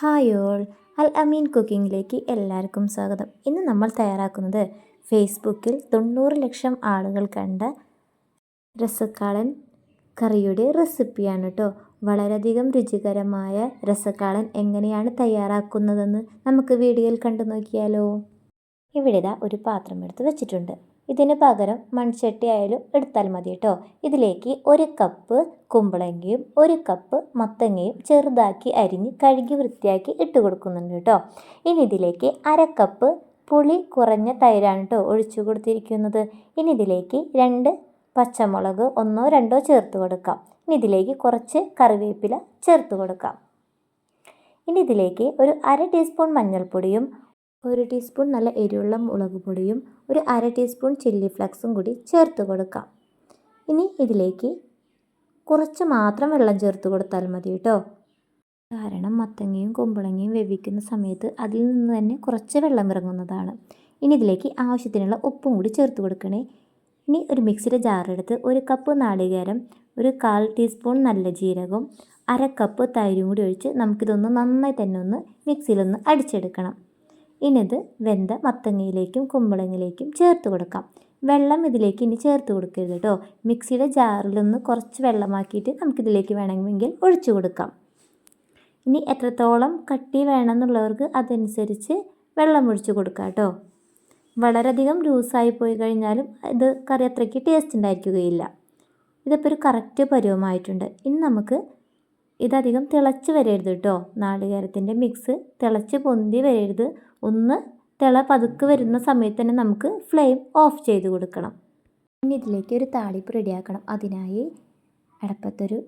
Hi all. അൽ അമീൻ കുക്കിങ്ങിലേക്ക് എല്ലാവർക്കും സ്വാഗതം. ഇന്ന് നമ്മൾ തയ്യാറാക്കുന്നത് ഫേസ്ബുക്കിൽ തൊണ്ണൂറ് ലക്ഷം ആളുകൾ കണ്ട രസക്കാളൻ കറിയുടെ റെസിപ്പിയാണ് കേട്ടോ. വളരെയധികം രുചികരമായ രസക്കാളൻ എങ്ങനെയാണ് തയ്യാറാക്കുന്നതെന്ന് നമുക്ക് വീഡിയോയിൽ കണ്ടു നോക്കിയാലോ ഇവിടെ ഒരു പാത്രം എടുത്ത് വെച്ചിട്ടുണ്ട്. ഇതിന് പകരം മൺചട്ടി ആയാലും എടുത്താൽ മതി കേട്ടോ ഇതിലേക്ക് ഒരു കപ്പ് കുമ്പളങ്ങയും ഒരു കപ്പ് മത്തങ്ങയും ചെറുതാക്കി അരിഞ്ഞ് കഴുകി വൃത്തിയാക്കി ഇട്ട് കൊടുക്കുന്നുണ്ട് കേട്ടോ ഇനി ഇതിലേക്ക് അര കപ്പ് പുളി കുറഞ്ഞ തൈരാണ് കേട്ടോ ഒഴിച്ചു കൊടുത്തിരിക്കുന്നത്. ഇനി ഇതിലേക്ക് രണ്ട് പച്ചമുളക് ഒന്നോ രണ്ടോ ചേർത്ത് കൊടുക്കാം. ഇനി ഇതിലേക്ക് കുറച്ച് കറിവേപ്പില ചേർത്ത് കൊടുക്കാം. ഇനി ഇതിലേക്ക് ഒരു അര ടീസ്പൂൺ മഞ്ഞൾപ്പൊടിയും ഒരു ടീസ്പൂൺ നല്ല എരിവുള്ള മുളക് പൊടിയും ഒരു അര ടീസ്പൂൺ ചില്ലി ഫ്ലക്സും കൂടി ചേർത്ത് കൊടുക്കാം. ഇനി ഇതിലേക്ക് കുറച്ച് മാത്രം വെള്ളം ചേർത്ത് കൊടുത്താൽ മതി കേട്ടോ. കാരണം മത്തങ്ങയും കുമ്പളങ്ങയും വേവിക്കുന്ന സമയത്ത് അതിൽ നിന്ന് തന്നെ കുറച്ച് വെള്ളം ഇറങ്ങുന്നതാണ്. ഇനി ഇതിലേക്ക് ആവശ്യത്തിനുള്ള ഉപ്പും കൂടി ചേർത്ത് കൊടുക്കണേ. ഇനി ഒരു മിക്സിയുടെ ജാറെടുത്ത് ഒരു കപ്പ് നാളികേരം ഒരു കാൽ ടീസ്പൂൺ നല്ല ജീരകവും അര കപ്പ് തൈരും കൂടി ഒഴിച്ച് നമുക്കിതൊന്ന് നന്നായി തന്നെ ഒന്ന് മിക്സിയിലൊന്ന് അടിച്ചെടുക്കണം. ഇനിത് വെന്ത മത്തങ്ങയിലേക്കും കുമ്പളങ്ങിലേക്കും ചേർത്ത് കൊടുക്കാം. വെള്ളം ഇതിലേക്ക് ഇനി ചേർത്ത് കൊടുക്കരുത് കേട്ടോ മിക്സിയുടെ ജാറിലൊന്ന് കുറച്ച് വെള്ളമാക്കിയിട്ട് നമുക്കിതിലേക്ക് വേണമെങ്കിൽ ഒഴിച്ചു കൊടുക്കാം. ഇനി എത്രത്തോളം കട്ടി വേണമെന്നുള്ളവർക്ക് അതനുസരിച്ച് വെള്ളം ഒഴിച്ചു കൊടുക്കാം കേട്ടോ വളരെയധികം ലൂസായി പോയി കഴിഞ്ഞാലും ഇത് കറി അത്രയ്ക്ക് ടേസ്റ്റ് ഉണ്ടായിരിക്കുകയില്ല. ഇതിപ്പോൾ ഒരു കറക്റ്റ് പരുവമായിട്ടുണ്ട്. ഇനി നമുക്ക് ഇതധികം തിളച്ച് വരരുത് കേട്ടോ നാളികേരത്തിന്റെ മിക്സ് തിളച്ച് പൊന്തി വരരുത്. ഒന്ന് തിള പതുക്കെ വരുന്ന സമയത്ത് തന്നെ നമുക്ക് ഫ്ലെയിം ഓഫ് ചെയ്ത് കൊടുക്കണം. ഇനി ഇതിലേക്ക് ഒരു താളിപ്പ് റെഡിയാക്കണം. അതിനായി അടപ്പത്തൊരു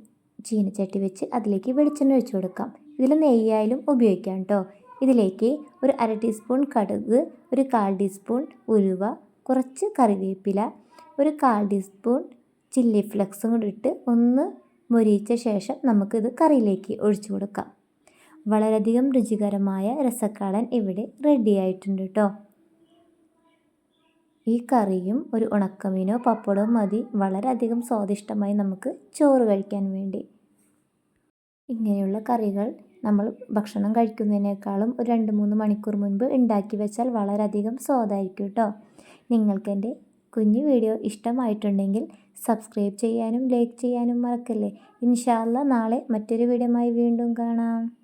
ചീനച്ചട്ടി വെച്ച് അതിലേക്ക് വെളിച്ചെണ്ണ ഒഴിച്ചു കൊടുക്കാം. ഇതിൽ നെയ്യായാലും ഉപയോഗിക്കാം കേട്ടോ ഇതിലേക്ക് ഒരു അര ടീസ്പൂൺ കടുക് ഒരു കാൽ ടീസ്പൂൺ ഉലുവ കുറച്ച് കറിവേപ്പില ഒരു കാൽ ടീസ്പൂൺ ചില്ലി ഫ്ലെക്സും കൂടി ഇട്ട് ഒന്ന് മൊരിയിച്ച ശേഷം നമുക്കിത് കറിയിലേക്ക് ഒഴിച്ചു കൊടുക്കാം. വളരെയധികം രുചികരമായ രസക്കാളൻ ഇവിടെ റെഡി ആയിട്ടുണ്ട് കേട്ടോ ഈ കറിയും ഒരു ഉണക്കമീനോ പപ്പടോ മതി. വളരെയധികം സ്വാദിഷ്ടമായി നമുക്ക് ചോറ് കഴിക്കാൻ വേണ്ടി. ഇങ്ങനെയുള്ള കറികൾ നമ്മൾ ഭക്ഷണം കഴിക്കുന്നതിനേക്കാളും ഒരു രണ്ട് മൂന്ന് മണിക്കൂർ മുൻപ് ഉണ്ടാക്കി വെച്ചാൽ വളരെയധികം സ്വാദായിരിക്കും കേട്ടോ നിങ്ങൾക്കെന്റെ കുഞ്ഞു വീഡിയോ ഇഷ്ടമായിട്ടുണ്ടെങ്കിൽ സബ്സ്ക്രൈബ് ചെയ്യാനും ലൈക്ക് ചെയ്യാനും മറക്കല്ലേ. ഇൻഷാല്ല നാളെ മറ്റൊരു വീഡിയോമായി വീണ്ടും കാണാം.